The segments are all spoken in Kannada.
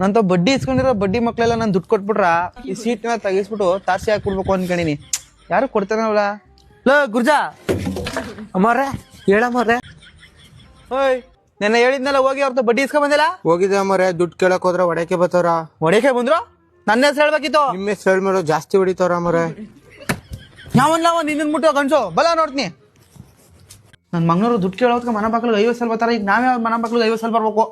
ನಂತ ಬಡ್ಡಿ ಇಸ್ಕೊಂಡಿರೋ ಬಡ್ಡಿ ಮಕ್ಳೆಲ್ಲ ನಾನು ದುಡ್ಡು ಕೊಟ್ಬಿಟ್ರ ಈ ಸೀಟ್ನ ತೆಗಿಸ್ಬಿಟ್ಟು ತಾರ್ಸಿ ಹಾಕ್ಬಿಡ್ಬೇಕು ಕೊಡ್ಬೇಕು ಅನ್ಕೊಂಡಿನಿ ಯಾರು ಕೊಡ್ತಾರಲ್ಲ ಲೋ ಗುರ್ಜಾ! ಅಮ್ಮವ್ರೆ ಹೇಳಮ್ಮವ್ರೆ. ಓಯ್ ನೆನ್ನ ಹೇಳಿದ್ನಲ್ಲ ಹೋಗಿ ಅವ್ರದ್ದು ಬಡ್ಡಿ ಇಸ್ಕೊಂಡ್ ಬಂದಿಲ್ಲ? ಹೋಗಿದ್ದೆ ಮರೆ ದುಡ್ಡು ಕೇಳಕ್ ಹೋದ್ರ ಒಡಕೆ ಬತ್ತವ್ರ ಹೊಡೆಕೆ ಬಂದ್ರು? ನನ್ನ ಹೆಸರು ಹೇಳ್ಬೇಕಿತ್ತು. ನಿಮ್ಮ ಹೆಸರು ಮೇಡೋ ಜಾಸ್ತಿ ಹೊಡಿತವ್ರ ಮರೆ ನಾವಲ್ಲ ಒಂದ್ ನಿನ್ನ ಮುಟ್ಟು ಕನ್ಸು ಬಲ ನೋಡ್ತೀನಿ. ನನ್ನ ಮಂಗ್ಳೂರು ದುಡ್ಡು ಕೇಳೋದಕ್ಕೆ ಮನ ಬಾಕಲ್ಗೆ ಐವತ್ತು ಸಲ ಬರ್ತಾರ ಈಗ ನಾವೇ ಮನ ಬಾಕಲ್ಗೆ ಐವತ್ತು ಸಲ ಬರ್ಬೇಕು.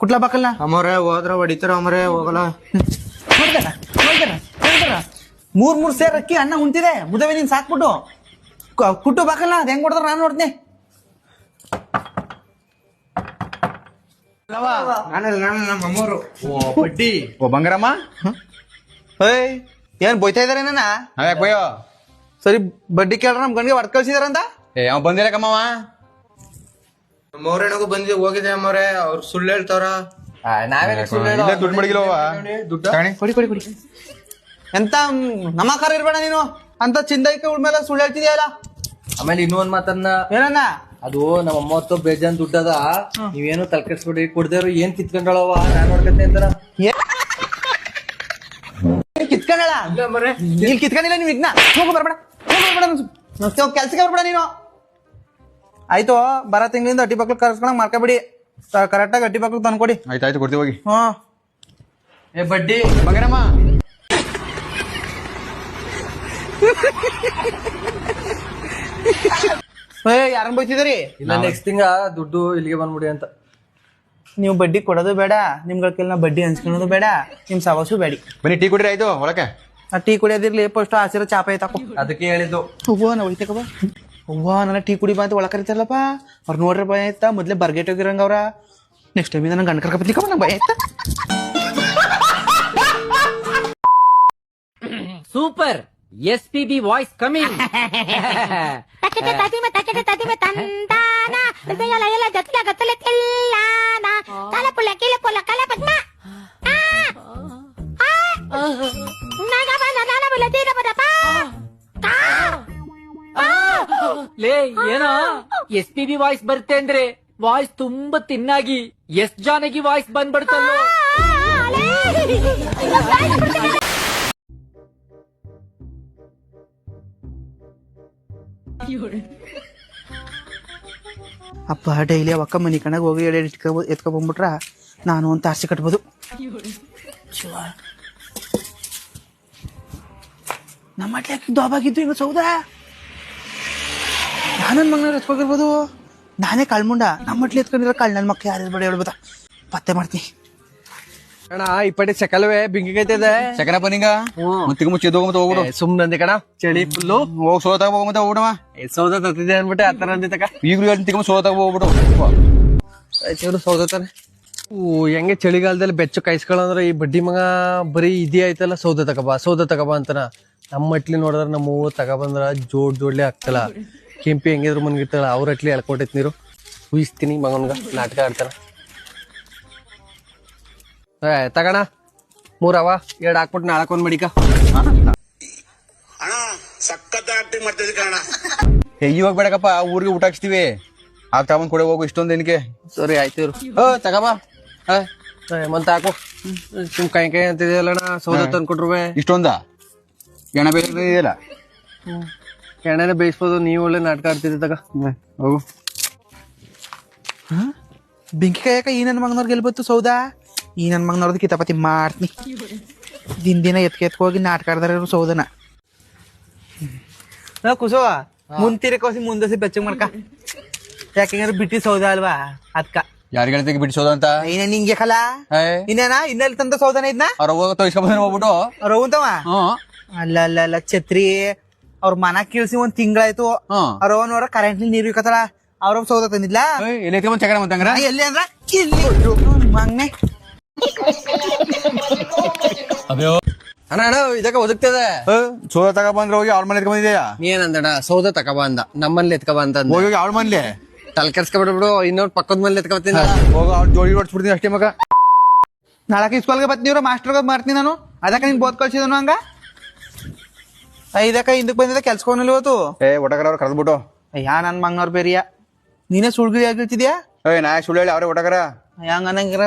ಕುಟ್ಲ ಬಾಕಲ್ನ? ಅಮ್ಮರೆ ಹೋದ್ರ ಹೊಡಿತಾರ ಅಮ್ಮರೆ ಹೋಗಲ್ಲ. ನೋಡ್ತಾರ ನೋಡ್ತಾರ ನೋಡ್ತಾರ ಮೂರ್ ಮೂರ್ ಸೇರ್ ಅಕ್ಕಿ ಅನ್ನ ಉಣ್ತಿದೆ. ಮುದವೆ ನೀನ್ ಸಾಕ್ಬಿಟ್ಟು. ಕ- ಕುಟ್ಟು ಬಾಕಲ್ಲ ಅದ್ ಹೆಂಗ್ ಕೊಡ್ತಾರ ನಾನು ನೋಡ್ತೀನಿ. ನಾನಲ್ಲ ನಾನು ನಮ್ಮ ಅಮ್ಮರು ಬಡ್ಡಿ. ಓ ಬಂಗಾರಮ್ಮ? ಏಯ್ ಏನ್ ಬೈತಾ ಇದಾರೆ ನನ್ನ? ಯಾಕೆ ಬಯ್ಯೋ? ಸರಿ ಬಡ್ಡಿ ಕೇಳ್ರ ನಮ್ ಗಂಡಿಗೆ ಹೊಡ್ ಕಳ್ಸಿದಾರಂತ? ಏ ಅವ ಬಂದಿಲ್ಲ ನಮ್ಮವ್ರೇನಾಗೂ ಬಂದಿ ಹೋಗಿದೆ ಮೋರೆ ಅವ್ರು. ಸುಳ್ಳು ಹೇಳ್ತಾರ ಇಲ್ಲೇ ದುಡ್ಡು ಮಡಗಿಲ್ಲವ ದುಡ್ಡು? ಕೊಡಿ ಕೊಡಿ ಕೊಡಿ. ಎಂತ ನಮ್ಮ ಕರ ಇರ್ಬೇಡ ನೀನು. ಅಂತ ಚಿಂದೈಕೆ ಉಳ್ಮೇಲೆ ಸುಳ್ಳು ಹೇಳ್ತಿದ್ಯಲ್ಲ ಆಮೇಲೆ ಇನ್ನೂ ಒಂದ್ ಮಾತನ್ನ. ಏನನ್ನ? ಅದು ನಮ್ಮ ಅಮ್ಮ ಹೊತ್ತು ಬೇಜಾನ್ ದುಡ್ಡದ ನೀವೇನು ತಲ್ಕರಿಸ್ಬಿಡಿ ಕುಡ್ದೇವ್ರು ಏನ್ ಕಿತ್ಕೊಂಡಳವ ನಾನ್ ನೋಡ್ಕತ್ತೆ ಅಂತಾರ. ಕಿತ್ಕೊಂಡಳ? ಇಲ್ಲಿ ಕಿತ್ಕೊಂಡಿಲ್ಲ ನೀವು ಇದನ್ನ ಹೋಗು ಬರ್ಬೇಡ. ಹೋಗು ಬರ್ಬೇಡ ನಾವು ಕೆಲ್ಸಕ್ಕೆ ಬರ್ಬೇಡ ನೀನು. ಆಯ್ತು ಬರ ತಿಂಗಳಿಂದ ಅಡ್ಡಿ ಬಕ್ಳು ಕರ್ಸ್ಕೊಳಕ್ ಮಾಡ್ಕೊಬಿಡಿ ಕರೆಕ್ಟಾಗಿ ಅಡ್ಡಿ ಬಕ್ಳು ತಂದ್ಕೊಡಿ. ಆಯ್ತು ಆಯ್ತು ಕೊಡ್ತೀವಿ ಹೋಗಿ. ಹಾ ಏ ಬಡ್ಡಿ. ಬಂಗಾರಮ್ಮ. ಏ ಯಾರನ್ನ ಬೈತಿದ್ದೀರಿ? ಇಲ್ಲ ನೆಕ್ಸ್ಟ್ ತಿಂಗ ದುಡ್ಡು ಇಲ್ಲಿಗೆ ಬಂದ್ಬಿಡಿ ಅಂತ. ನೀವು ಬಡ್ಡಿ ಕೊಡೋದು ಬೇಡ ನಿಮ್ಗಳ ಬಡ್ಡಿ ಹಂಚ್ಕೊಳೋದು ಬೇಡ ನಿಮ್ ಸವಸು ಬೇಡಿ. ಬನ್ನಿ ಟೀ ಕುಡಿರಿ ಆಯ್ತು ಒಳಕ್ಕೆ. ಆ ಟೀ ಕುಡಿಯೋದಿರ್ಲಿ ಫಸ್ಟ್ ಹಸಿರು ಚಾಪ ಐತಾಕು ಅದಕ್ಕೆ ಹೇಳಿದ್ದು. ಅವ್ವ ನಾ ಹೋಯ್ತಕ್ಕ ಬಾ ಅವ್ವ ನನ್ನ ಟೀ ಕುಡಿ ಬಾ ಅಂತ ಒಳಗೆ ಕರಿತಾರಲ್ಲಪ್ಪ. ಅವ್ರು ನೋಡ್ರಿ ಭಯ ಆಯ್ತಾ ಮೊದ್ಲೇ ಬರ್ಗೇಟ್ ಹೋಗಿರಂಗ ಅವ್ರ ನೆಕ್ಸ್ಟ್ ಟೈಮ್ ನನ್ನ ಗಂಡ ಕರ್ಕೊಬತ್ಲಿಕ್ಕ ನಂಗೆ ಭಯ ಆಯ್ತಾ? Super. S P B voice coming ತಕ್ಕಟೆ ತದಿಮೆ ತಕ್ಕಟೆ ತದಿಮೆ ತಂದಾನ. ಹೃದಯಲ ಎಲ್ಲ ಜತ್ಲ ಗತ್ತಲೆ ತೆಲ್ಲಾನ. ತಲಪುಲ್ಲ ಕಿಲಪುಲ್ಲ ಕಲಪದ್ಮ ನಗಬನ ನನಬುಲ ತೀರಬದಪ ಲೇ, ಏನೋ? ಎಸ್ ಪಿ ಬಿ ವಾಯ್ಸ್ ಬರುತ್ತೆ ಅಂದ್ರೆ ವಾಯ್ಸ್ ತುಂಬಾ ತಿನ್ನಾಗಿ ಎಸ್ ಜಾನಗಿ ವಾಯ್ಸ್ ಬಂದ್ಬಿಡ್ತಲ್ಲ ಅಪ್ಪ, ಡೈಲಿ ಅವಕ್ಕ ಮನಿ ಕಣಗ ಹೋಗಿ ಎಡೆ ಎತ್ಕೊ ಬಂದ್ಬಿಟ್ರ ನಾನು ಒಂದು ತಾಸಿ ಕಟ್ಬೋದು. ನಮ್ಮ ದೋಬಾಗಿದ್ದು ಇವತ್ತು ಸೌದಾ? ನಾನನ್ ಮಗನ ಎತ್ಕೋಗಿರ್ಬೋದು ನಾನೇ ಕಳ್ಮುಂಡ ನಮ್ಮ ಮಟ್ಲಿ ಎತ್ಕೊಂಡಿರೋ ಕಳ್ ನನ್ನ ಮಕ್ಳು ಯಾರು ಬೇಡ ಹೇಳ್ಬೋದ ಪತ್ತೆ ಮಾಡ್ತೀನಿ. ಅಣ್ಣ ಇಪ್ಪಟಿ ಸಕಲವೇ ಬಿಂಗಿಗೈತದೆ ಸೆಕನಪ್ಪ ಬನಿಂಗ ಮುತ್ತಿಗೆ ಮುಚ್ಚಿ ಎದ್ದು ಹೋಗ್ಬಿಟ್ಟು ಹೋಗ್ಬಿಡು ಸುಮ್ಮನೆ ಕಣ ಚಳಿ ಫುಲ್ಲು. ಹೋಗಿ ಸೋತಾಗ ತಗೋ ಹೋಗ್ಬಿಟ್ಟು ಹೋಗ್ಬಿಡವ ಸೌದ ತತ್ತಿದೆ ಅನ್ಬಿಟ್ಟೆ ಆತರ ಅಂದಿ ತಕ. ಈಗಲೂ ಹೇಳ್ತೀನಿ ತಿಕ್ಕ ಸೋತಾಗ ಹೋಗ್ಬಿಡು. ತಾನೆ ಓ ಹೆಂಗೆ ಚಳಿಗಾಲದಲ್ಲಿ ಬೆಚ್ಚ ಕಾಯಿಸ್ಕೊಳ್ಳಂದ್ರೆ ಈ ಬಡ್ಡಿ ಮಗ ಬರೀ ಇದೇ ಆಯ್ತಲ್ಲ ಸೌದೆ ತಗಬಾ ಸೌದೆ ತಗಬಾ ಅಂತನ. ನಮ್ಮ ಮಟ್ಲಿ ನೋಡಿದ್ರೆ ನಮ್ಮ ಹೂವು ತಗೊಬಂದ್ರ ಜೋಡ್ ಜೋಡ್ಲೆ ಆಗ್ತಲ್ಲ. ಕೆಂಪಿ ಹೆಂಗಿದ್ರು ಮನ್ಗಿರ್ತಾಳ ಅವ್ರ ಅಟ್ಲಿ ಎಳ್ಕೊಟ್ಟೈತಿ ನೀರು. ಕುಯಿಸ್ತೀನಿ ಮಗನ್ಗ ನಾಟಕ ಆಡ್ತಾರ. ತಗಣ. ಮೂರವ ಎರಡು ಹಾಕ್ಬಿಟ್ಟು ನಾಳೆ ಒಂದ್ ಮಡಿಕ. ಏ ಇವಾಗ ಬೇಡಕಪ್ಪ ಊರಿಗೆ ಊಟ ಹಾಕ್ಸ್ತೀವಿ. ಆಗ ತಗೊಂಡ್ ಕೊಡೆ ಹೋಗು ಇಷ್ಟೊಂದು ಏನಕ್ಕೆ ಸರಿ ಆಯ್ತು ಇವ್ರು ಓ ತಗಬಾ. ಮಂತ ಹಾಕು. ಸುಮ್ ಕೈ ಕೈ ಅಂತಿದೆಯಲ್ಲಣ್ಣ ಸೌದೆ ತಂದ್ಕೊಟ್ರುವೆ. ಇಷ್ಟೊಂದ? ಎಣ ಬೇರೆ ಇದೆಯಲ್ಲ? ಎಣ್ಣೆನ ಬೇಯಿಸ್ಬೋದು ನೀವು ಒಳ್ಳೆ ನಾಟಕ ಆಡ್ತಿದ್ದಾಗ ಹೋಗು. ಬೆಂಕಿ ಕಾಯಕ ಈ ನನ್ನ ಮಗನವ್ರು ಗೆಲ್ಬತ್ತು ಸೌದಾ? ಈ ನನ್ನ ಮಗನವ್ರದ್ದು ಕಿತಾಪತಿ ಮಾಡ್ತೀನಿ. ದಿನ ದಿನ ಎತ್ಕೆ ಎತ್ಕೋಗಿ ನಾಟಕ ಆಡ್ದಾರ ಸೌದನ. ಕುಸೋ ಮುಂತಿರಿ ಕೋಸಿ ಮುಂದಸಿ ಬೆಚ್ಚ ಮಾಡ್ಕ. ಯಾಕೆಂದ್ರೆ ಬಿಟ್ಟಿ ಸೌದ ಅಲ್ವಾ ಅದ್ಕ. ಯಾರಿಗ ಗೆಳತಿಗೆ ಬಿಡಿಸೋದು ಅಂತ? ಇನ್ನ ನಿಂಗೆ ಕಲ? ಇನ್ನೇನ? ಇನ್ನೆಲ್ಲಿ ತಂದ ಸೌದನ ಇದ್ನ? ಅವ್ರ ಹೋಗ ತೊಯ್ಸ್ಕೊಂಡ್ ಹೋಗ್ಬಿಟ್ಟು ಹೋಗುತ್ತವ ಅಲ್ಲ ಅಲ್ಲ ಅಲ್ಲ ಛತ್ರಿ. ಅವ್ರ ಮನ ಕೇಳಿಸಿ ಒಂದ್ ತಿಂಗಳಾಯ್ತು. ಅವ್ರ ನೋಡ್ರ ಕರೆಂಟ್ ನೀರು ಇಕ್ಕತ್ತಲ್ಲ ಅವ್ರ ಸೌದ ತಂದಿಲ್ಲ ಎಲ್ಲಿ ಐತಿ ಮಂತಂಗ್ರ ಆ, ಎಲ್ಲಿ ಅಂದ್ರ? ಇಲ್ಲಿ. ಮಂಗ್ನೆ ಅಣ್ಣ ಅಣ್ಣ ಇದಕ್ಕೆ ಒದಗ್ತದೆ? ಸೋದ ತಗ ಬಂದ್ರೆ ಹೋಗಿ ಅವ್ರ ಮನೆ ಎತ್ಕೊಂಡ್ ಬಂದಿದ್ಯಾ ಏನಂದಣ್ಣ ಸೌದ ತಕ ಬಂದ ನಮ್ಮಲ್ಲಿ ಎತ್ಕೊ ಬಂದ ಅಂದ. ಹೋಗಿ ಅವ್ರ ಮನ್ಲೆ? ತಲೆ ಕೆರ್ಸ್ಕೊಬಿಡ್ಬಿಡು ಇನ್ನೊಂದ್ ಪಕ್ಕದ ಮನೇಲಿ ಎತ್ಕೊಬತ್ತೀನಿ. ಹೋಗ ಅವ್ರ ಜೋಡಿ ಹೊಡ್ಸ್ಬಿಡ್ತೀನಿ ಅಷ್ಟೇ ಮಗ. ನಾಳಕ್ಕೆ ಸ್ಕೂಲ್ಗೆ ಬರ್ತೀವ್ರ ಮಾಸ್ಟರ್ಗೆ ಮಾಡ್ತೀನಿ ನಾನು. ಅದಕ್ಕೆ ನಿನ್ ಬೋದ್ ಕಳ್ಸಿದನು ಹಂಗ? ಐದಕ್ಕ ಹಿಂದಕ್ಕೆ ಬಂದಿದ್ದ? ಕೆಲ್ಸಕೋನಿಲ್ಲ ಇವತ್ತು? ಏ ಒಟಕರ ಅವ್ರು ಕರೆದ್ಬಿಟ್ಟು ಯಾ ನನ್ ಮಂಗ್ನವ್ರ ಬೇರಿಯ. ನೀನೇ ಸುಳ್ಗಿರಿ ಆಗಿರ್ತಿದ್ಯಾ ಏ ನಾ ಸುಳ್ಳು ಹೇಳಿ? ಅವ್ರೇ ಒಟಕರ ಹಂಗ ಅನ್ನಂಗಿರ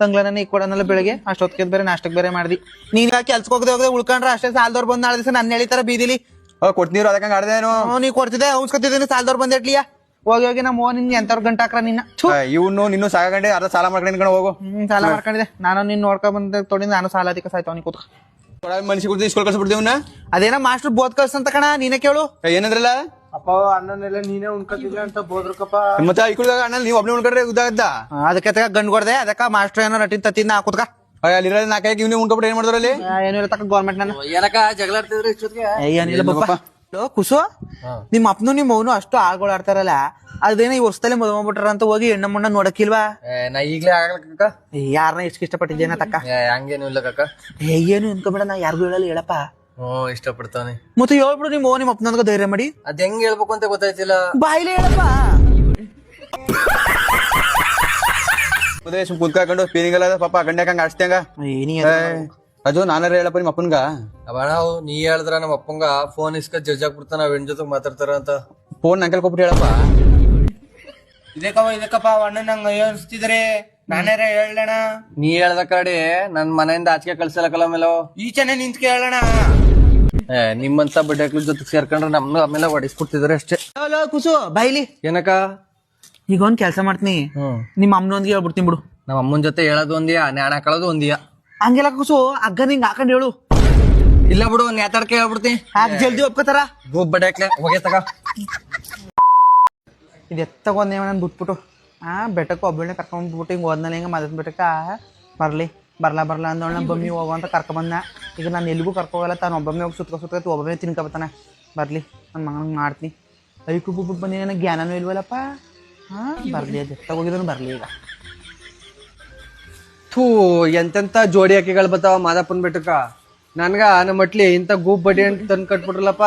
ತಂಗ್ಲನ ಈ ಕೊಡನಲ್ಲ ಬೆಳಿಗ್ಗೆ? ಅಷ್ಟೊತ್ತಿಗೆ ಬೇರೆ ನಾಷ್ಟಕ್ಕೆ ಬೇರೆ ಮಾಡ್ದಿ. ನೀನ್ ಕೆಲ್ಸಕ್ಕೆ ಹೋಗದೆ ಹೋಗದೆ ಉಳ್ಕೊಂಡ್ರೆ ಅಷ್ಟೇ ಸಾಲದವ್ರು ಬಂದ್ ನಾಳೆ ದಿವಸ ನನ್ನ ಹೇಳಿತಾರ ಬೀದಿಲಿ. ಕೊಡ್ತೀರ ಅದಕ್ಕೆ ಆಡದೇನು ನೀ ಕೊಡ್ತಿದ್ದೆ ಅವ್ಸ್ಕೊತಿದ್ದೀನಿ ಸಾಲದವ್ರು ಬಂದಿಟ್ಲಿಯ ಹೋಗಿ ಹೋಗಿ ನಮ್ಮ ನಿನ್ ಎಂತವ್ರ ಗಂಟ ಹಾಕ್ರ ನಿನ್ನ? ಇವ್ನು ನಿನ್ನೂ ಸಾಗಂಡೆ ಅರ್ಧ ಸಾಲ ಮಾಡ್ಕೊಂಡು ಹೋಗು. ಹ್ಮ್ ಸಾಲ ಮಾಡ್ಕೊಂಡಿದೆ ನಾನು ನಿನ್ ನೋಡ್ಕೊಂಡ್ ಬಂದ ತೊಡಿ ನಾನು ಸಾಲ ಅದಕ್ಕೆ ನೀ ಕೂತ್ಕ. ಮನುಷ್ಯ ಕೊಡ್ತೀವಿ ಇಸ್ಕೊಳ್ ಕಳ್ಸ್ಬಿಡ್ತೀವನ್ನ ಅದೇನ ಮಾಸ್ಟರ್ ಬೋದ್ ಕಳ್ಸಂತ ಕಣ ನೀನೇ ಕೇಳು. ಏನಂದ್ರಲ್ಲ? ಅಪ್ಪ ಅಣ್ಣನೆಲ್ಲ ನೀನೇ ಉಣ್ಕೊತಿಲ್ಲ ಅಂತ ಬೋದ್ರಕಪ್ಪ. ಮತ್ತೆ ಈ ಕುಡ್ದಾಗ ಅಣ್ಣ ನೀವು ಒಬ್ನೇ ಉಣ್ಕೊಂಡ್ರೆ ಉದ್ದಾಗದ್ದ ಆ, ಅದಕ್ಕೆ ತಕ ಗಂಡ್ ಕೊಡ್ದೆ ಅದಕ್ಕ ಮಾಸ್ಟರ್ ಏನೋ ನಟಿನ್ ತತ್ತಿನ ಕೂತ್ಕ ಅಲ್ಲಿರೋ ನಾಲ್ಕೈದು ಇವ್ನೇ ಉಣ್ಕೊಬಿಟ್ಟು ಏನ್ ಮಾಡಿದ್ರಲ್ಲಿ ಅಲ್ಲಿ? ಆ, ಏನು ಇಲ್ಲ ತಕ ಗೌರ್ಮೆಂಟ್ ನಾನು ಏನಕ್ಕ ಜಗಳ ಆಡ್ತಿದ್ರಿ ಇಷ್ಟೊತ್ತಿಗೆ? ಏನಿಲ್ಲ ಬಪ್ಪ ಕುಸು. ನಿಮ್ಮ ಅಪ್ಪನು ನಿಮ್ಮ ಅವನು ಅಷ್ಟು ಆಳ್ಗಳು ಆಡ್ತಾರಲ್ಲ ಅದೇನ ಈ ವರ್ಷದಲ್ಲಿ ಮದುವೆ ಮಾಡ್ಬಿಟ್ರ ಅಂತ ಹೋಗಿ ಹೆಣ್ಣ ಮುಣ್ಣ ನೋಡಕ್ಕಿಲ್ವಾ? ನಾ ಈಗ್ಲೇ ಆಗಲ್ಲ ಕಕ್ಕ ಯಾರನ್ನ ಇಷ್ಟ ಇಷ್ಟಪಟ್ಟಿದ್ದೇನ ತಕ್ಕ? ಹಂಗೇನು ಇಲ್ಲ ಕಕ್ಕ ಏ, ಏನು ಅನ್ಕೋಬೇಡ ನಾ ಯಾರಿಗೂ ಹೇಳಲ್ಲ ಹೇಳಪ್ಪ. ಓ ಇಷ್ಟಪಡ್ತಾನೆ ಮತ್ತೆ ಹೇಳ್ಬಿಡು ನಿಮ್ಮ ನಿಮ್ಮ ಅಪ್ಪನನ್ಗ ಧೈರ್ಯ ಮಾಡಿ. ಅದ್ ಹೆಂಗ್ ಹೇಳ್ಬೇಕು ಅಂತ ಗೊತ್ತಾಯ್ತಿಲ್ಲ. ಬಾಯಿಲೇ ಹೇಳಪ್ಪ. ಮದುವೆ ಸುಮ್ ಕುತ್ಕೊಂಡು ಫೀಲಿಂಗ್ ಎಲ್ಲ ಪಾಪ ಗಂಡ್ಯಾಕಂಗ ಅಷ್ಟೇಂಗ ಆಡ್ಸ್ತಂಗ ಅದು ನಾನಾರ ಹೇಳಪ್ಪ ನಿಮ್ಮ ಅಪ್ಪನ್ಗ. ಅವಣ ನೀ ಹೇಳಿದ್ರ ನಮ್ಮ ಅಪ್ಪಂಗ ಫೋನ್ ಇಸ್ಕ ಜಜ್ಜಾಕ್ ಬಿಡ್ತಾನ ಅವ್ ಹೆಣ್ ಜೊತೆ ಮಾತಾಡ್ತಾರ ಅಂತ. ಫೋನ್ ನಂಗೆ ಕೊಟ್ಬಿಟ್ಟು ಹೇಳಪ್ಪ. ಇದಕ್ಕಪ್ಪ ಇದಕ್ಕಪ್ಪ ಅಣ್ಣ ನಂಗ ಅನ್ಸ್ತಿದ್ರೆ ನಾನೇರ ಹೇಳಣ ನೀ ಹೇಳ್ದ ಕಡೆ ನನ್ ಮನೆಯಿಂದ ಆಚೆಗೆ ಕಳ್ಸಲಕ್ಕಲ್ಲ ಆಮೇಲೆ ಈಚೆನೆ ನಿಂತ್ಕೆ ಹೇಳಣ ಏ ನಿಮ್ಮಂತ ಬಡ್ಡೆಕ್ಳ ಜೊತೆ ಸೇರ್ಕೊಂಡ್ರೆ ನಮ್ನು ಆಮೇಲೆ ಒಡಿಸ್ಬಿಡ್ತಿದ್ರೆ ಅಷ್ಟೇ. ಹಲೋ ಕುಸು ಬೈಲಿ ಏನಕ್ಕ? ಈಗ ಒಂದ್ ಕೆಲಸ ಮಾಡ್ತೀನಿ. ಹ್ಮ್. ನಿಮ್ಮ ಅಮ್ಮನೊಂದಿಗೆ ಹೇಳ್ಬಿಡ್ತೀನಿ ಬಿಡು. ನಮ್ಮ ಅಮ್ಮನ ಜೊತೆ ಹೇಳೋದು ಒಂದಿಯಾ ನ್ಯಾಣ ಹಾಕೊಳ್ಳೋದು ಒಂದಿಯಾ? ಹಂಗೆಲ್ಲ ಕುಸು ಅಗ್ಗ ನಿಂಗ್ ಹಾಕೊಂಡ್ ಹೇಳು. ಇಲ್ಲ ಬಿಡು ನೇತಾಡ್ಕೆ ಹೇಳ್ಬಿಡ್ತೀನಿ. ಹಾಕ್ ಜಲ್ದಿ ಒಪ್ಕೋತಾರ? ಗೂಬ್ ಬಡ್ಡೆಕ್ಲೆ ಹೋಗಿ ತಗ ಇದು ಎತ್ತಗೊಂದೇ ನಾನು ಬಿಟ್ಬಿಟ್ಟು ಆ ಬೆಟ್ಟಕ್ಕೆ ಒಬ್ಬಳನ್ನ ಕರ್ಕೊಂಡ್ಬಿಟ್ಟು ಹಿಂಗೆ ಹೋದ್ನಲ್ಲಿ ಹಿಂಗೆ ಮದದ ಬರಲಿ ಬರಲಿ ಬರ್ಲಾ ಬರ್ಲಾ ಅಂದವಳ ಬಮ್ಮಿ ಹೋಗೋ ಅಂತ ಕರ್ಕೊಂಬಂದ ಈಗ ನಾನು ಎಲ್ಲಿಗೂ ಕರ್ಕೋಗಲ್ಲ ತಾನು ಒಬ್ಬೊಮ್ಮೆ ಹೋಗಿ ಸುತ್ಕೊ ಸುತ್ಕೊ ಒಬ್ಬೊಮ್ಮೆ ತಿನ್ಕೊಬತ್ತಾನೆ ಬರಲಿ ನನ್ನ ಮಗನಿಗೆ ಮಾಡ್ತೀನಿ. ಐಕು ಬುಬ್ಬು ಬಂದಿನ ನನಗೆ ಜ್ಞಾನನೂ ಇಲ್ವಲ್ಲಪ್ಪ. ಹಾಂ ಬರಲಿ ಅದು ಎತ್ತಾಗೋಗಿದ್ರು ಬರಲಿ ಈಗ. ಥೂ ಎಂತೆಂತ ಜೋಡಿ ಅಕ್ಕಿಗಳು ಬರ್ತಾವ ಮಾದಪ್ಪನ್ ಬೆಟ್ಟಕ್ಕ? ನನ್ಗ ನಮ್ಮ ಮಟ್ಲಿ ಇಂಥ ಗೂಬ್ ಬಡಿ ಅಂತ ತಂದ್ ಕಟ್ಬಿಟ್ರಲ್ಲಪ್ಪ.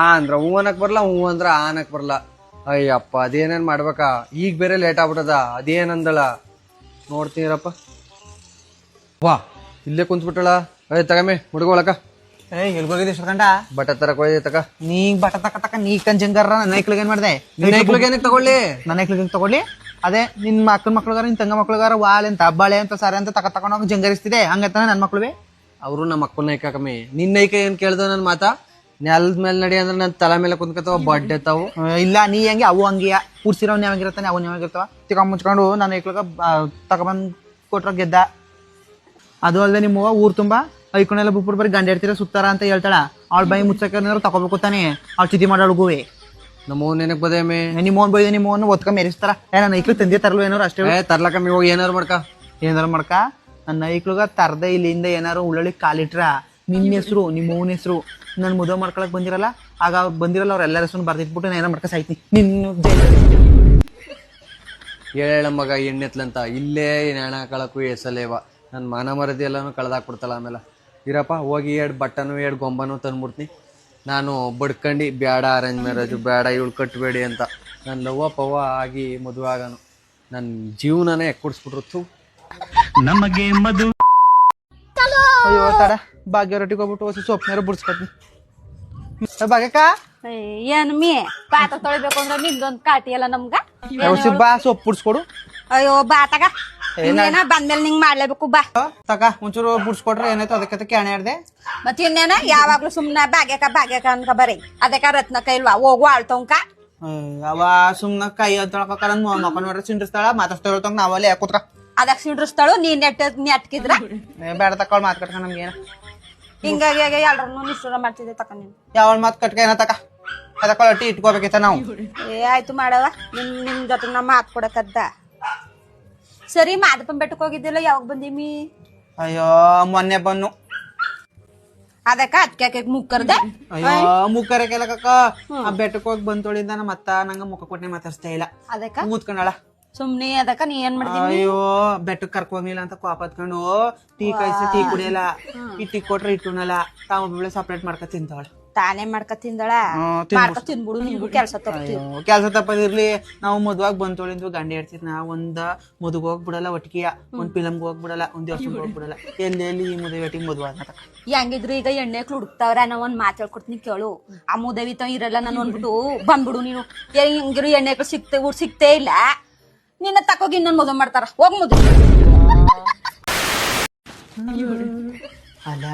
ಆ ಅಂದ್ರ ಹೂ ಅನ್ನಕ್ ಬರ್ಲ ಹೂ ಅಂದ್ರ ಆ ಅನ್ನಕ್ ಬರ್ಲ ಅಯ್ಯಪ್ಪ ಅದೇನೇನ್ ಮಾಡ್ಬೇಕಾ? ಈಗ ಬೇರೆ ಲೇಟ್ ಆಗ್ಬಿಟ್ಟದ ಅದೇನಂದಳ? ನೋಡ್ತೀನಿರಪ್ಪ. ವಾ ಇಲ್ಲೇ ಕುಂತ್ಬಿಟ್ಟಳ. ಅಯ್ಯ ತಗಮೆ ಹುಡುಗೋಳಕ ಏ ಬಟ್ಟೆ ತರಕ್ ಹೋಯ್ದೆ ತಕ. ನೀ ಬಟ ತಕ ತಕ ನೀ ಕಂಜಂಗಾರ ನನ್ನ ಏನ್ ಏನು ಮಾಡಿದೆ? ನನ್ನ ಐಕ್ಳಿಗೆ ಏನಕ್ಕೆ ತಗೊಳ್ಳಿ? ನನ್ನ ಐಕ್ಳಿಗೆ ತಗೊಳ್ಳಿ? ಅದೇ ನಿನ್ನ ಮಕ್ಕಳ ಮಕ್ಳುಗಾರ ನಿನ್ನ ತಂಗ ಮಕ್ಳುಗಾರ ವಾಲ್ ಅಂತ ಹಬ್ಬಾಳೆ ಅಂತ ಸಾರೆ ಅಂತ ತಕ ಹೋಗಿ ಜಂಗರಿಸ್ತಿದೆ ಹಂಗತ್ತಾನೆ ನನ್ನ ಮಕ್ಳುವೆ? ಅವರು ನಮ್ಮ ಅಕ್ಕನ ಐಕ ಕಮ್ಮಿ. ನಿನ್ನ ಐಕ ಏನ್ ಕೇಳ್ದ ನನ್ನ ಮಾತಾ? ನೆಲದ ಮೇಲೆ ನಡಿ ಅಂದ್ರೆ ನನ್ನ ತಲೆ ಮೇಲೆ ಕುಂತ್ಕತಾವ ಬಡ್ಡೆ ತಾವು. ಇಲ್ಲ ನೀ ಹೆಂಗೆ ಅವು ಹಂಗೆಯ ಕೂರ್ಸಿರೋನ್ ಯಾವಾಗಿರ್ತಾನೆ ಅವನ್ ಯಾವಾಗಿರ್ತಾವ ತಿಕ್ಕ ಮುಚ್ಕೊಂಡು ನಾನು ಐಕ್ಳಗ ತಗೊಬಂದ್ ಕೊಟ್ರ ಗೆದ್ದ. ಅದು ಅಲ್ಲದೆ ನಿಮ್ಮ ಊರು ತುಂಬಾ ಐಕೊಂಡೆಲ್ಲ ಬಿಟ್ಬಿಟ್ಟು ಬರೀ ಗಂಡ ಇರ್ತೀರ ಸುತ್ತಾರ ಅಂತ ಹೇಳ್ತಾಳ. ಅವಳ ಬೈ ಮುಚ್ಚಕ್ಕೆ ತಗೋಬೇಕು ತಾನೆ ಅವ್ಳು ಚಿತಿ ಮಾಡಾಳುಗುವೆ ನಮ್ಮ ನೆನಕ್ ಬದೇಮೆ ನಿಮ್ಮ ಮೋನ್ ಬೈದೆ ನಿಮ್ಮ ಒತ್ಕ ಮೆರೆಸ್ತಾರ. ಏ ನನ್ನ ಐಕ್ಳು ತಂದೆ ತರಲು ಏನಾರು ಅಷ್ಟೇ ಏ ತರ್ಲಕಮ್ಮಿ ಹೋಗಿ ಏನಾರು ಮಾಡ್ಕ. ಏನಾರ ಮಾಡ್ಕ? ನನ್ನ ಐಕ್ಳುಗ ತರ್ದೆ ಇಲ್ಲಿಂದ ಏನಾರು ಉಳ್ಳಳಿ ಕಾಲಿಟ್ರ. ನಿನ್ನ ಹೆಸರು ನಿಮ್ಮ ಅವನ ಹೆಸರು. ನಾನು ಮದುವೆ ಮಾಡ್ಕೊಳಕ್ ಬಂದಿರಲ್ಲ? ಆಗ ಬಂದಿರಲ್ಲ ಅವ್ರ ಎಲ್ಲರ ಹೆಸರು ಬರ್ದಿಟ್ಬಿಟ್ಟು ನಾನು ಏನಾರು ಮಾಡ್ಕ ಸಾಯ್ತಿ ನಿನ್ನ ಹೇಳ ಮಗ ಎಣ್ಣೆತ್ಲಂತ ಇಲ್ಲೇ ನೆಣ ಹಾಕೊಳಕ್ಕೂ ಎಸಲೇವ. ನನ್ನ ಮಾನ ಮರದಿ ಎಲ್ಲಾನು ಕಳ್ದಾಕ್ಬಿಡ್ತಲ್ಲ ಆಮೇಲೆ. ಇರಪ್ಪ ಹೋಗಿ ಎರಡು ಬಟ್ಟನು ಎರಡು ಗೊಂಬನು ತಂದ್ಬಿಡ್ತೀನಿ. ನಾನು ಬಡ್ಕಂಡು ಬ್ಯಾಡ ಅರೇಂಜ್ ಮ್ಯಾರೇಜು ಬೇಡ ಇವಳು ಕಟ್ಟಬೇಡಿ ಅಂತ. ನನ್ನ ಲವ್ವ ಪವ್ವ ಆಗಿ ಮದುವೆ ಆಗೋನು. ನನ್ನ ಜೀವನನೇ ಎಕ್ಕುಡ್ಸ್ಬಿಟ್ರು ಮದು ಅಯ್ಯೋ ತಡ. ಭಾಗ್ಯ ರೊಟ್ಟಿಗೆ ಹೋಗ್ಬಿಟ್ಟು ಹೊಸ ಸೊಪ್ಪನೇರು ಬುಡ್ಸ್ಕೊತೀನಿ ಭಾಗ್ಯಕ್ಕ. ಏನ್ ಮೀ? ಪಾತ್ರ ತೊಳಿಬೇಕು ಅಂದ್ರೆ ನಿಂದೊಂದು ಕಾಟಿ ಅಲ್ಲ ನಮ್ಗ? ಬಾ ಸೊಪ್ಪು ಬುಡ್ಸ್ಕೊಡು. ಅಯ್ಯೋ ಬಾತಾಗ ತಗ. ಇನ್ನೇನ ಬಂದ್ಮೇಲೆ ನಿಂಗ್ ಮಾಡ್ಲೇಬೇಕು ಬಾ. ತಗ ಒಂಚೂರು ಬುಡ್ಸ್ಕೊಟ್ರೆ ಏನಾಯ್ತು? ಅದಕ್ಕೆ ಕ್ಯಾಣೆ ಆಡ್ದೆ. ಮತ್ ಇನ್ನೇನ? ಯಾವಾಗ್ಲೂ ಸುಮ್ನ ಬಾಗ್ಯಾಕ ಬಾಗ್ಯಾಕ ಅನ್ಕ ಬರೀ. ಅದಕ್ಕ ರತ್ನಕ ಇಲ್ವಾ? ಹೋಗು ಆಳ್ತಂಕ. ಅವ ಸುಮ್ನ ಕೈ ಅಂತೊಳಕ ಮಕ್ಕಳ ಮಕ್ಕ ನೋಡ್ರೆ ಸಿಂಡ್ರಿಸ್ತಾಳ ಮಾತಾಡ್ತಾ ಹೇಳ್ತಂಗ ನಾವಲ್ಲಿ ಕೂತ್ಕ. ಅದಕ್ಕೆ ಸಿಂಡ್ರಸ್ತಾಳು ನೀ ನೆಟ್ ನೆಟ್ಕಿದ್ರ? ಬೇಡ ತಕೊಳ್ ಮಾತಾಡ್ಕ ಕಟ್ಕ ನಮ್ಗೇನ. ಹಿಂಗಾಗಿ ಎಲ್ರನ್ನೂ ನಿಷ್ಠೂರ ಮಾಡ್ತಿದ್ದೆ ತಕ ನೀನು. ಯಾವಳ ಮಾತು ಕಟ್ಕ ಏನ ತಕ? ಅದಕ್ಕೊಳ ಅಟ್ಟಿ ಇಟ್ಕೋಬೇಕಿತ್ತ ನಾವು. ಏ ಆಯ್ತು ಮಾಡವ ನಿಮ್ ನಿಮ್ ಜೊತೆ ನಾ ಮಾತ್ ಕೊಡಕದ್ದ. ಸರಿ ಮಾದಪ್ಪನ ಬೆಟ್ಟಕ್ಕೆ ಹೋಗಿದ್ದಿಲ್ಲ ಯಾವಾಗ ಬಂದಿಮಿ? ಅಯ್ಯೋ ಮೊನ್ನೆ ಬನ್ನು ಅದಕ್ಕ ಅದಕ್ಕೆ ಮುಕ್ಕರ್ದೆ? ಅಯ್ಯೋ ಮುಕ್ಕರೆ ಕೆಲ ಕಕ್ಕ ಆ ಬೆಟ್ಟಕ್ಕೆ ಹೋಗಿ ಬಂತೋಳಿಂದ ನಮ್ಮ ಅತ್ತ ನಂಗ ಮುಖ ಕೊಟ್ಟೆ ಮಾತಾಡ್ಸ್ತಾ ಇಲ್ಲ. ಅದಕ್ಕ? ಕೂತ್ಕೊಂಡಳ. ಸುಮ್ನೆ ಅದಕ್ಕ ನೀ ಏನ್ ಮಾಡ್ತೀನಿ ಅಯ್ಯೋ ಬೆಟ್ಟಕ್ಕೆ ಕರ್ಕೊ ಹೋಗ್ಲಿಲ್ಲ ಅಂತ ಕೋಪ ಹತ್ಕೊಂಡು ಟೀ ಕಾಯಿಸಿ ಟೀ ಕುಡಿಯಲ್ಲ. ಇಟ್ಟಿಗೆ ಕೊಟ್ರೆ ಇಟ್ಟುನಲ್ಲ ತಾವು ಒಬ್ಬಳೆ ಸಪ್ರೇಟ್ ಮಾಡ್ಕೊ ತಿಂತಾಳ. ತಾನೇ ಮಾಡ್ಕ ತಿಂದಳ. ಮಾಡ್ಕ ತಿನ್ಬಿಡು ನಿನ್ಗೂ ಕೆಲ್ಸ ಕೆಲಸ ತಪ್ಪದಿರ್ಲಿ ನಾವು ಮದುವಾಗ ಬಂತೋಳಿಂದ ಗಂಡ ಹೇಳ್ತಿದ್ ನಾ ಒಂದ ಮದುವೆ ಹೋಗ್ಬಿಡಲ್ಲ ಒಟ್ಟಿಗೆ ಒಂದ್ ಫಿಲಮ್ಗೆ ಹೋಗ್ಬಿಡಲ್ಲ ಒಂದ್ ದಿವಸ ಹೋಗ್ಬಿಡಲ್ಲ. ಎಲ್ಲಿ ಎಲ್ಲಿ ಈ ಮದುವೆ ಒಟ್ಟಿಗೆ ಮದುವೆ ಹೆಂಗಿದ್ರು ಈಗ ಎಣ್ಣೆ ಹುಡುಕ್ತಾವ್ರ ನಾ ಒಂದ್ ಮಾತು ಹೇಳ್ಕೊಡ್ತೀನಿ ಕೇಳು. ಆ ಮುದವಿ ತ ಇರಲ್ಲ ನಾನು ಅಂದ್ಬಿಟ್ಟು ಬಂದ್ಬಿಡು ನೀನು. ಹೆಂಗಿರು ಹಿಂಗಿರು ಎಣ್ಣೆ ಸಿಗ್ತೇ ಊರ್ ಸಿಕ್ತೇ ಇಲ್ಲ. ನಿನ್ನ ತಕ್ಕೋಗಿ ಇನ್ನೊಂದ್ ಮದುವೆ ಮಾಡ್ತಾರ. ಹೋಗ್ ಮದುವೆ. ಅಲ್ಲ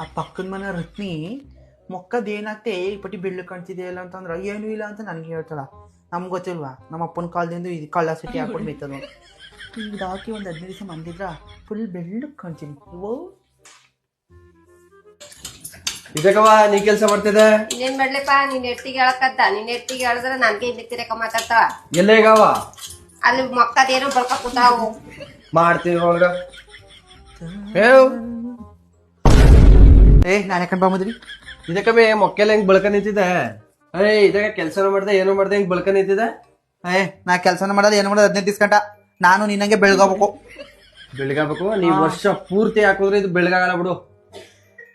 ಆ ಪಕ್ಕದ ಮನೆ ರತ್ನಿ ಮೊಕ್ಕದ ಏನಾಗ್ತೆ ಈ ಪಟ್ಟಿ ಬೆಳ್ಳು ಕಾಣ್ತಿದೆಯಲ್ಲ ಅಂತಂದ್ರ ಏನೂ ಇಲ್ಲ ಅಂತ ನನಗೆ ಹೇಳ್ತಾಳ. ನಮ್ಗೆ ಗೊತ್ತಿಲ್ವಾ ನಮ್ಮ ಅಪ್ಪನ ಕಾಲದಿಂದ ಇದು ಕಳ್ಳ ಸಿಟಿ ಹಾಕೊಂಡು ಮೇಯ್ತದ ಈಗ ಹಾಕಿ ಒಂದು ಹದಿನೈದು ದಿವಸ ಮಂದಿದ್ರ ಫುಲ್ ಬೆಳ್ಳು ಕಾಣ್ತೀನಿ. ಓ. ಇದಕ್ಕವ ನೀ ಕೆಲಸ ಮಾಡ್ತಿದ್ದೆ? ಇನ್ನೇನ್ ಮಾಡ್ಲಿಪ್ಪ ನೀನ್ ಎಟ್ಟಿಗೆ ಹೇಳಕತ್ತ? ನೀನ್ ಎಟ್ಟಿಗೆ ಹೇಳಿದ್ರೆ ನನ್ಗೆ ಇಲ್ಲಿ ತಿರಕ ಮಾತಾಡ್ತಾವ ಎಲ್ಲೇ ಈಗವ ಅಲ್ಲಿ ಮಕ್ಕದೇನು ಬಳ್ಕ ಕೂತಾವು. ಮಾಡ್ತೀವಿ ಒಳಗ ಏ ನಾನು ಯಾಕಂಡ್ ಬಂದ್ರಿ ಬೇ ಮೊಕ್ಕೆಲ್ಲ ಹೆಂಗ್ ಬಳಕ ನಿಂತಿದೆ ಅರೇ ಇದಕ್ಕೆ ಕೆಲ್ಸನೂ ಮಾಡ್ದೆ ಏನು ಮಾಡ್ದೆ ಹೆಂಗ್ ಬಳಕ ನಿಂತಿದೆ ಅಯ್ಯ ನಾ ಕೆಲಸನ ಮಾಡೋದು ಏನು ಮಾಡೋದು ಹದಿನೈದು ದಿಸ್ಕಂಟ. ಗಂಟ ನಾನು ನಿನ್ನಂಗೆ ಬೆಳಗೋಬೇಕು. ಬೆಳಗಾಗಬೇಕು ನೀ ವರ್ಷ ಪೂರ್ತಿ ಹಾಕಿದ್ರೆ ಇದು ಬೆಳಗಾಗಲ್ಲ ಬಿಡು.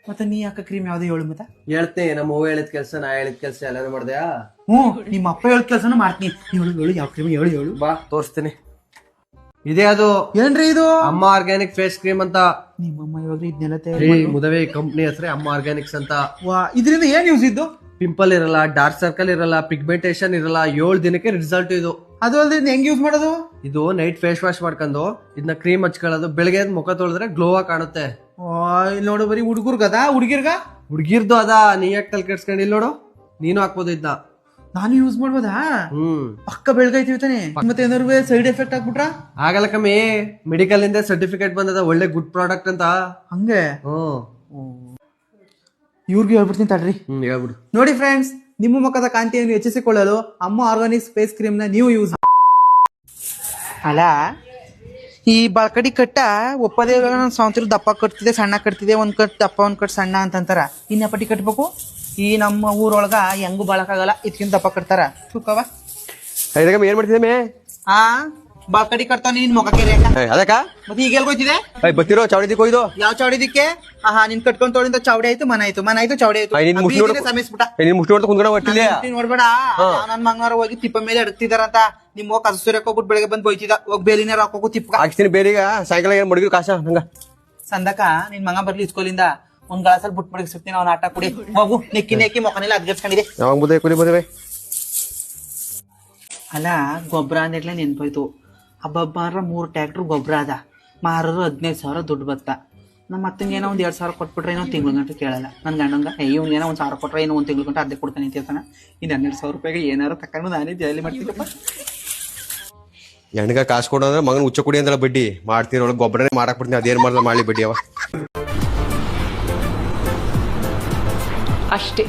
ಮತ್ತೆ ನೀ ಯಾಕೆ ಕ್ರೀಮ್ ಯಾವ್ದು ಹೇಳು ಮತ್ತೆ? ಹೇಳ್ತೆ ನಮ್ಮ ಅವ್ವ ಹೇಳಿದ ಕೆಲಸ ನಾ ಹೇಳಿದ ಕೆಲಸ ಎಲ್ಲಾನು ಮಾಡ್ದೆ. ಹ್ಞೂ ನಿಮ್ಮ ಅಪ್ಪ ಹೇಳಿದ ಕೆಲಸನ ಮಾಡ್ತೀನಿ. ಹೇಳು ಹೇಳು ಯಾವ ಕ್ರೀಮ್ ಹೇಳು ಹೇಳು. ಬಾ ತೋರಿಸ್ತೀನಿ. ಇದೇ ಅದು. ಏನ್ರಿ ಇದು? ಅಮ್ಮ ಆರ್ಗ್ಯಾನಿಕ್ ಫೇಸ್ ಕ್ರೀಮ್ ಅಂತ ನಿಮ್ಮಮ್ಮ ಇವಾಗ ಇದನ್ನೆಲ್ಲ ಮುದವೆ ಕಂಪ್ನಿ ಹೆಸರೇ ಅಮ್ಮ ಆರ್ಗ್ಯಾನಿಕ್ಸ್ ಅಂತ. ವಾ ಇದರಿಂದ ಏನ್ ಯೂಸ್ ಇದ್ದು? ಪಿಂಪಲ್ ಇರಲ್ಲ ಡಾರ್ಕ್ ಸರ್ಕಲ್ ಇರಲ್ಲ ಪಿಗ್ಮೆಂಟೇಷನ್ ಇರಲ್ಲ ಏಳು ದಿನಕ್ಕೆ ರಿಸಲ್ಟ್ ಇದು. ಅದು ಅಲ್ಲದೆ ಹೆಂಗ್ ಯೂಸ್ ಮಾಡೋದು? ಇದು ನೈಟ್ ಫೇಸ್ ವಾಶ್ ಮಾಡ್ಕೊಂಡು ಇದನ್ನ ಕ್ರೀಮ್ ಹಚ್ಕೊಳ್ಳೋದು ಬೆಳಗ್ಗೆ ಎದ್ದು ಮುಖ ತೊಳೆದ್ರೆ ಗ್ಲೋ ಆಗಿ ಕಾಣುತ್ತೆ. ವಾ, ಇಲ್ಲಿ ನೋಡು ಬರೀ ಹುಡುಗರ್ಗದ ಹುಡುಗಿರ್ಗ? ಹುಡ್ಗಿರ್ದು ಅದ ನೀ ಯಾಕೆ ತಲೆ ಕೆಡ್ಸ್ಕೊಂಡು ಇಲ್ಲಿ ನೋಡು? ನೀನು ಹಾಕ್ಬೋದು ಇದನ್ನ ನಾನು ಯೂಸ್ ಮಾಡ್ಬೋದಾ? ಹ್ಮ್ ಪಕ್ಕ ಬೆಳಗೈತಿವಿ ತಾನೆ. ಮತ್ತೆ ಏನಾದ್ರು ಸೈಡ್ ಎಫೆಕ್ಟ್ ಆಗ್ಬಿಟ್ರ? ಆಗಲ್ಲ ಕಮ್ಮಿ. ಮೆಡಿಕಲ್ ಇಂದ ಸರ್ಟಿಫಿಕೇಟ್ ಬಂದದ ಒಳ್ಳೆ ಗುಡ್ ಪ್ರಾಡಕ್ಟ್ ಅಂತ. ಹಂಗೆ? ಹ್ಮ್ ಇವ್ರಿಗೆ ಹೇಳ್ಬಿಡ್ತೀನಿ ತಡ್ರಿ. ಹ್ಮ್ ಹೇಳ್ಬಿಡು. ನೋಡಿ ಫ್ರೆಂಡ್ಸ್ ನಿಮ್ಮ ಮುಖದ ಕಾಂತಿಯನ್ನು ಹೆಚ್ಚಿಸಿಕೊಳ್ಳಲು ಅಮ್ಮ ಆರ್ಗಾನಿಕ್ ಫೇಸ್ ಕ್ರೀಮ್ನ ನೀವು ಯೂಸ್ ಅಲ್ಲ ಈ ಬಳಕಡಿ ಕಟ್ಟ ಒಪ್ಪದೇ ನಾನು ಸಾವಂತಿರು ದಪ್ಪ ಕಟ್ತಿದೆ ಸಣ್ಣ ಕಟ್ತಿದೆ ಒಂದ್ ಕಟ್ ದಪ್ಪ ಒಂದ್ ಕಟ್ ಸಣ್ಣ ಅಂತಂತಾರ. ಇನ್ನ ಪಟ್ಟಿ ಕಟ್ಬೇಕು? ಈ ನಮ್ಮ ಊರೊಳಗ ಹೆಂಗು ಬಳಕಾಗಲ್ಲ ಇದಕ್ಕಿಂತ ದಪ್ಪ ಕಟ್ತಾರ. ಸುಖವ ಇದಕ್ಕೆ ಏನ್ ಮಾಡ್ತಿದ್ದೆ ಮೇ? ಆ ಬಾಕಡಿ ಕಟ್ತಾವ ನೀನ್ ಮುಖಕ್ಕೆ ರೇಖ ಅದಕ್ಕ? ಮತ್ತೆ ಈಗ ಎಲ್ಗೋಯ್ತಿದೆ ಬತ್ತಿರೋ ಚಾವಡಿದಿಕ್ ಹೋಯ್ದು ಯಾವ ಚೌಡಿದಿಕ್ಕೆ ಆಹಾ ನಿನ್ ಕಟ್ಕೊಂಡ್ ತೊಳಿಂದ ಚೌಡಿ ಆಯ್ತು ಮನ ಆಯ್ತು ಮನ ಆಯ್ತು ಚೌಡಿ ಆಯ್ತು. ನಿನ್ ಮುಷ್ಟಿ ನೋಡು. ಸಮಿಸ್ಬಿಟ್ಟ. ಏ, ನೀನ್ ಮುಷ್ಟಿ ಕುಂದ್ಕೊಂಡ ನೋಡ್ಬೇಡ. ನನ್ ಮಂಗಾರ ಹೋಗಿ ತಿಪ್ಪ ಮೇಲೆ ಅಡಗ್ತಿದಾರಂತ ನಿಮ್ ಹೋಗ್ ಕಸ ಸುರಕ್ ಹೋಗ್ಬಿಟ್ಟು ಬೆಳಗ್ಗೆ ಬಂದ್ ಬೈತಿದ ಹೋಗ್ ಬೇಲಿನ ಹಾಕೋಗು ತಿಪ್ಪ. ಹಾಕ್ತೀನಿ ಬೇರೆ ಸಾಯಂಕಾಲ ಏನ್ ಮಡಗಿರು ಕಾಸ ನಂಗ? ಸಂದಕ ನಿನ್ ಮಂಗ ಬರ್ಲಿ ಇಸ್ಕೊಲಿಂದ. ಒಂದ್ ಗಳಸಲ್ ಬುಟ್ ಮಡಗಿಸಿರ್ತೀನಿ ಅವ್ನ ಆಟ ಕುಡಿ. ಹೋಗು ನೆಕ್ಕಿ ನೆಕ್ಕಿ ಮೊಕನೆಲ್ಲ ಅದ್ಗರ್ಸ್ಕೊಂಡಿದೆ ಯಾವಾಗ ಮುದ್ದೆ ಕುಲಿ ಮದುವೆ ಅಲ್ಲ ಗೊಬ್ಬರ ಅಂದೇಗ್ಲೇ ನೆನ್ಪೋಯ್ತು. ಹಬ್ಬಬ್ಬಾರ ಮೂರು ಟ್ಯಾಕ್ಟರ್ ಗೊಬ್ಬರ ಅದ. ಮಾರರು ಹದಿನೈದು ಸಾವಿರ ದುಡ್ಡು ಬತ್ತ. ನಮ್ಮ ಅತ್ತಂಗೆ ಏನೋ ಒಂದು ಎರಡು ಸಾವಿರ ಕೊಟ್ಬಿಟ್ರೆ ಏನೋ ತಿಂಗಳ ಗಂಟೆ ಕೇಳಲ್ಲ. ನನ್ನ ಗಂಡಂಗ ಏ ಇವ್ನಿಗೆ ಏನೋ ಒಂದು ಸಾವಿರ ಕೊಟ್ರೆ ಏನೋ ಒಂದು ತಿಂಗಳ ಗಂಟೆ ಅದೇ ಕೊಡ್ತಾನೆ ಅಂತಿರ್ತಾನೆ ಇನ್ ಹನ್ನೆರಡು ಸಾವಿರ ರೂಪಾಯಿಗೆ ಏನಾರು ತಕೊಂಡು ನಾನೇ ಜಾಲಿ ಮಾಡ್ತೀನಿ ಹೆಣ್ಗ ಕಾಸು ಕೊಡೋದ್ರೆ ಮಗನ ಉಚ್ಚ ಕುಡಿ ಅಂದ್ರೆ ಬಡ್ಡಿ. ಮಾಡ್ತೀನಿ ಒಳಗೆ ಗೊಬ್ಬರನೇ ಮಾಡಕ್ ಬಿಡ್ತೀನಿ ಅದೇನ್ ಮಾಡ್ದ ಮಾಡಿ ಬಡ್ಡಿ ಅವ. ಅಷ್ಟೇ.